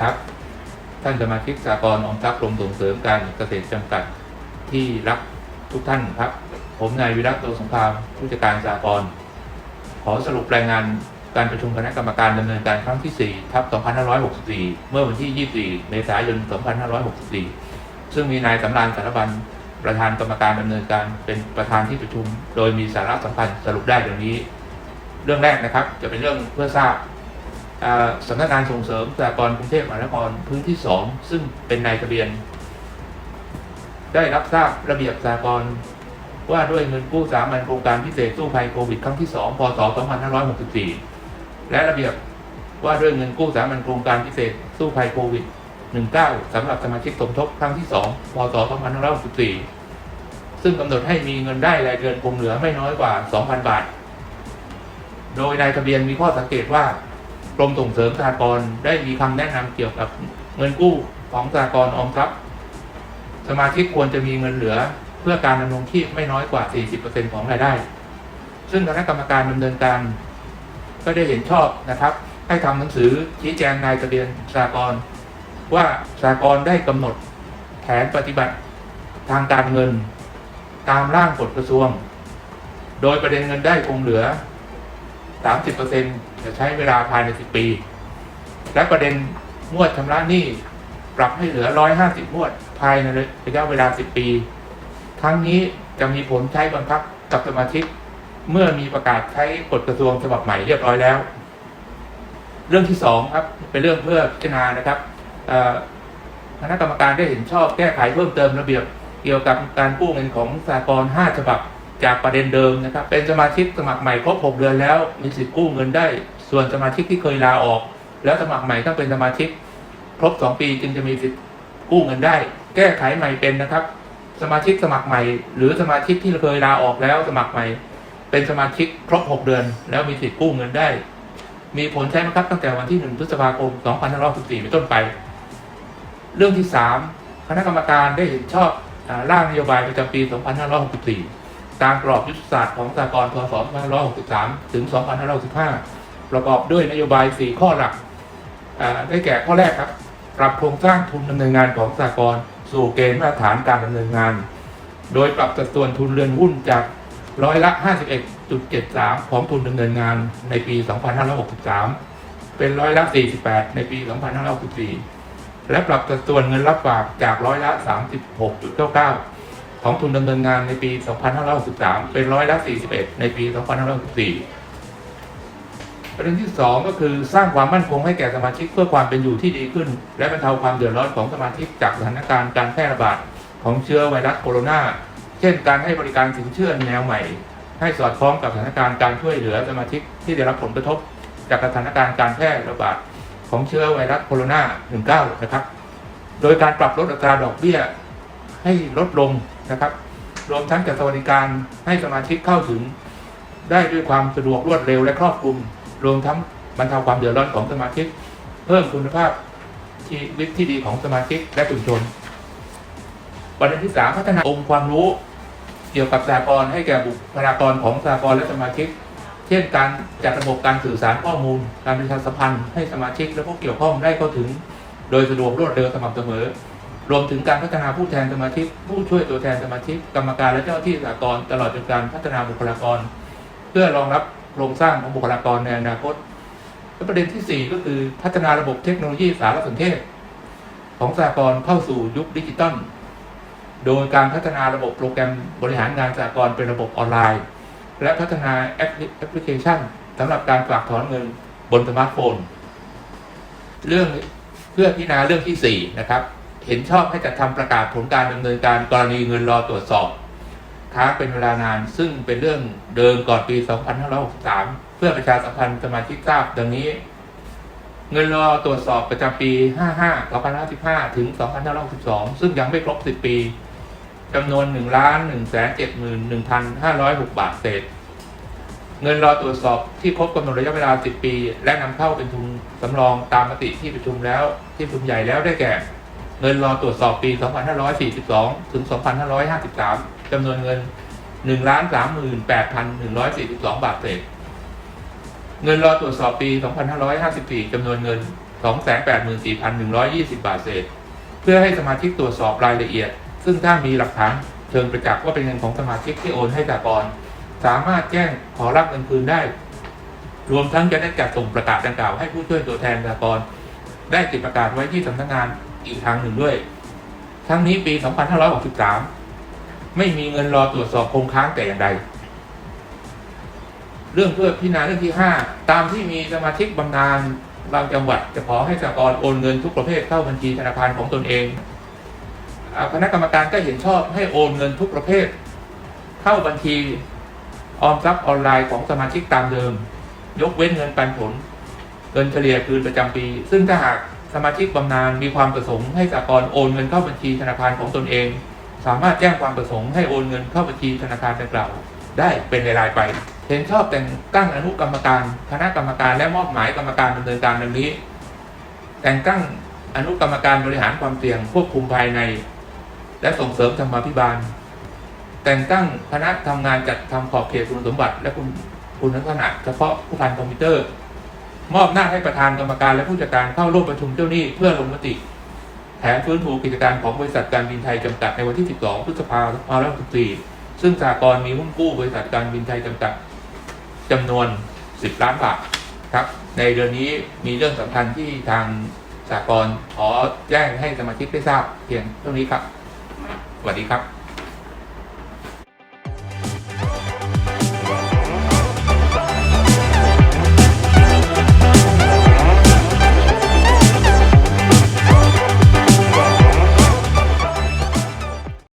ครับ ท่านสมาชิกสากลอมทรัพย์กรมส่งเสริมการเกษตรจำกัดที่รักทุกท่านครับ ผมนายวิรัตโตสงครามผู้จัดการสากลขอสรุปรายงานการประชุมคณะกรรมการดำเนินการครั้งที่4ทับ 2564 เมื่อวันที่ 24 เมษายน 2564 ซึ่งมีนายสำราญสารบัญประธานกรรมการดำเนินการเป็นประธานที่ประชุม โดยมีสาระสำคัญสรุปได้ดังนี้ เรื่องแรกนะครับ จะเป็นเรื่องเพื่อทราบ สำนักงานส่งเสริมสหกรณ์กรุงเทพมหานครพื้นที่2ซึ่งเป็นนายทะเบียน ได้รับทราบระเบียบสหกรณ์ว่าด้วยเงินกู้สามัญโครงการพิเศษสู้ภัยโควิดครั้งที่2พศ2564 และระเบียบว่าด้วยเงินกู้สามัญโครงการพิเศษสู้ภัยโควิด 19 สำหรับสมาชิกสมทบครั้งที่2พศ2564 ซึ่งกำหนดให้มีเงินได้รายเดือนคงเหลือไม่น้อยกว่า 2,000 บาท โดยนายทะเบียนมีข้อสังเกตว่า กรมส่งเสริมสหกรณ์ได้มีคำแนะนำเกี่ยวกับเงินกู้ของสหกรณ์ออมทรัพย์ สมาชิกควรจะมีเงินเหลือเพื่อการดำรงชีพไม่น้อยกว่า 40%ของรายได้ ซึ่งคณะกรรมการดำเนินการ ก็ได้เห็นชอบนะครับ ให้ทำหนังสือชี้แจงนายทะเบียนสหกรณ์ว่าสหกรณ์ได้กำหนดแผนปฏิบัติทางการเงิน ตามร่างกฎกระทรวง โดยประเด็นเงินได้คงเหลือ 30%จะใช้เวลาภายใน 10 ปี และประเด็นงวดชำระหนี้ปรับให้เหลือ 150งวดภายในระยะเวลา 10 ปี ทั้งนี้จะมีผลใช้บังคับกับสมาชิก เมื่อมีประกาศใช้กฎกระทรวงฉบับใหม่เรียบร้อยแล้ว เรื่องที่สองครับ เป็นเรื่องเพื่อพิจารณานะครับคณะกรรมการได้เห็นชอบแก้ไขเพิ่มเติมระเบียบเกี่ยวกับการกู้เงินของสากล5ฉบับ จากประเด็นเดิมนะครับ เป็นสมาชิกสมัครใหม่ครบ 6 เดือนแล้ว มีสิทธิ์กู้เงินได้ ส่วนสมาชิกที่เคยลาออก แล้วสมัครใหม่ต้องเป็นสมาชิก ครบ 2 ปีจึงจะมีสิทธิ์กู้เงินได้ แก้ไขใหม่เป็นนะครับ สมาชิกสมัครใหม่ หรือสมาชิกที่เคยลาออกแล้วสมัครใหม่ เป็นสมาชิกครบ 6 เดือน แล้วมีสิทธิ์กู้เงินได้ มีผลใช้บังคับตั้งแต่วันที่1พฤษภาคม2564เป็นต้นไป เรื่องที่ 3 คณะกรรมการได้เห็นชอบร่างนโยบายประจำปี 2564 ตามกรอบยุทธศาสตร์ของสากลพศ2563 ถึง 2565 ประกอบด้วยนโยบาย 4 ข้อหลัก ได้แก่ข้อแรกครับ ปรับโครงสร้างทุนดำเนินงานของสากลสู่เกณฑ์มาตรฐานการดำเนินงาน โดยปรับสัดส่วนทุนเรือนหุ้นจากร้อยละ 51.73 ของทุนดำเนินงานในปี 2563 เป็นร้อยละ 48 ในปี 2564 และปรับสัดส่วนเงินรับฝากจากร้อยละ 36.99 ของทุนดำเนินงานในปี 2563 เป็นร้อยละ 41 ในปี 2564 ประเด็นที่ 2 ก็คือสร้างความมั่นคงให้แก่สมาชิกเพื่อความเป็นอยู่ที่ดีขึ้น และบรรเทาความเดือดร้อนของสมาชิกจากสถานการณ์การแพร่ระบาดของเชื้อไวรัสโคโรนา เช่น การให้บริการสินเชื่อแนวใหม่ ให้สอดคล้องกับสถานการณ์การช่วยเหลือสมาชิกที่ได้รับผลกระทบ จากสถานการณ์การแพร่ระบาดของเชื้อไวรัสโคโรนา 19 นะครับ โดยการปรับลดอัตราดอกเบี้ยให้ลดลง นะครับ รวมทั้งจัดสวัสดิการให้สมาชิกเข้าถึง ได้ด้วยความสะดวกรวดเร็วและครอบคลุม รวมทั้งบรรเทาความเดือดร้อนของสมาชิก เพิ่มคุณภาพชีวิตที่ดีของสมาชิกและชุมชนประเด็นที่สามพัฒนาองค์ความรู้ เกี่ยวกับสากลให้แก่บุคลากรของสากลและสมาชิก เช่น การจัดระบบการสื่อสารข้อมูล การประชาสัมพันธ์ให้สมาชิกและผู้เกี่ยวข้องได้เข้าถึง โดยสะดวกรวดเร็วสม่ำเสมอ รวมถึงการพัฒนาผู้แทนสมาชิกผู้ช่วยตัวแทนสมาชิกกรรมการและเจ้าหน้าที่สากลตลอดจนการพัฒนาบุคลากร เพื่อรองรับโครงสร้างของบุคลากรในอนาคตและประเด็นที่ 4 ก็คือพัฒนาระบบเทคโนโลยีสารสนเทศ ของสากลเข้าสู่ยุคดิจิตอลโดยการพัฒนาระบบโปรแกรมบริหารงานสากลเป็นระบบออนไลน์ และพัฒนาแอปพลิแอปพลิเคชันสำหรับการฝากถอนเงินบนสมาร์ทโฟน เรื่องเพื่อพิจารณาเรื่องที่ 4 นะครับ เห็นชอบให้จัดทำประกาศผลการดำเนินการกรณีเงินรอตรวจสอบค้างเป็นเวลานานซึ่งเป็นเรื่องเดิมก่อนปี 2563 เพื่อประชาสัมพันธ์สมาชิกทราบดังนี้ เงินรอตรวจสอบประจำปี 55 2555 ถึง 2562 ซึ่งยังไม่ครบ 10 ปีจำนวน 1 1 7 1 506 บาทเศษ เงินรอตรวจสอบที่ครบกำหนดระยะเวลา 10 ปี และนำเข้าเป็นทุนสำรองตามมติที่ประชุมแล้วที่ประชุมใหญ่แล้วได้แก่ เงินรอตรวจสอบปี 2542 ถึง 2553 จำนวนเงิน 1,38,142 บาทเศษ เงินรอตรวจสอบปี 2554 จำนวนเงิน 284,120 บาทเศษ เพื่อให้สมาชิกตรวจสอบรายละเอียด ซึ่งถ้ามีหลักฐานเชิงประจักษ์ว่าเป็นเงินของสมาชิกที่โอนให้สากลสามารถแจ้งขอรับเงินคืนได้ รวมทั้งจะได้จัดส่งประกาศดังกล่าวให้ผู้ช่วยตัวแทนสากลได้ติดประกาศไว้ที่สำนักงาน อีกทางหนึ่งด้วย ทั้งนี้ปี 2563 ไม่มีเงินรอตรวจสอบคงค้างแต่อย่างใด เรื่องเพื่อพิจารณาเรื่องที่ 5 ตามที่มีสมาชิกบำนาญบางจังหวัดจะขอให้สหกรณ์โอนเงินทุกประเภทเข้าบัญชีธนาคารของตนเองคณะกรรมการก็เห็นชอบให้โอนเงินทุกประเภท เข้าบัญชีออมทรัพย์ออนไลน์ของสมาชิกตามเดิม ยกเว้นเงินปันผล เงินเฉลี่ยคืนประจำปี ซึ่งถ้าหาก สมาชิกบำนาญมีความประสงค์ให้สหกรโอนเงินเข้าบัญชีธนาคารของตนเอง สามารถแจ้งความประสงค์ให้โอนเงินเข้าบัญชีธนาคารดังกล่าว ได้เป็นรายไป เห็นชอบแต่งตั้งอนุกรรมการ คณะกรรมการและมอบหมายกรรมการดำเนินการดังนี้ แต่งตั้งอนุกรรมการบริหารความเสี่ยงควบคุมภายใน และส่งเสริมธรรมาภิบาล แต่งตั้งคณะทำงานจัดทำขอบเขตคุณสมบัติ และคุณคุณลักษณะเฉพาะผู้พันคอมพิวเตอร์ มอบหน้าให้ประธานกรรมการและผู้จัดการเข้าร่วมประชุมเจ้าหนี้เพื่อลงมติแผนฟื้นฟูกิจการของบริษัทการบินไทยจำกัดในวันที่ 12 พฤษภาคม2564ซึ่งสากลมีหุ้นกู้บริษัทการบินไทยจำกัดจำนวน 10 ล้านบาทครับ ในเดือนนี้มีเรื่องสำคัญที่ทางสากลขอแจ้งให้สมาชิกได้ทราบเพียงเท่านี้ครับสวัสดีครับ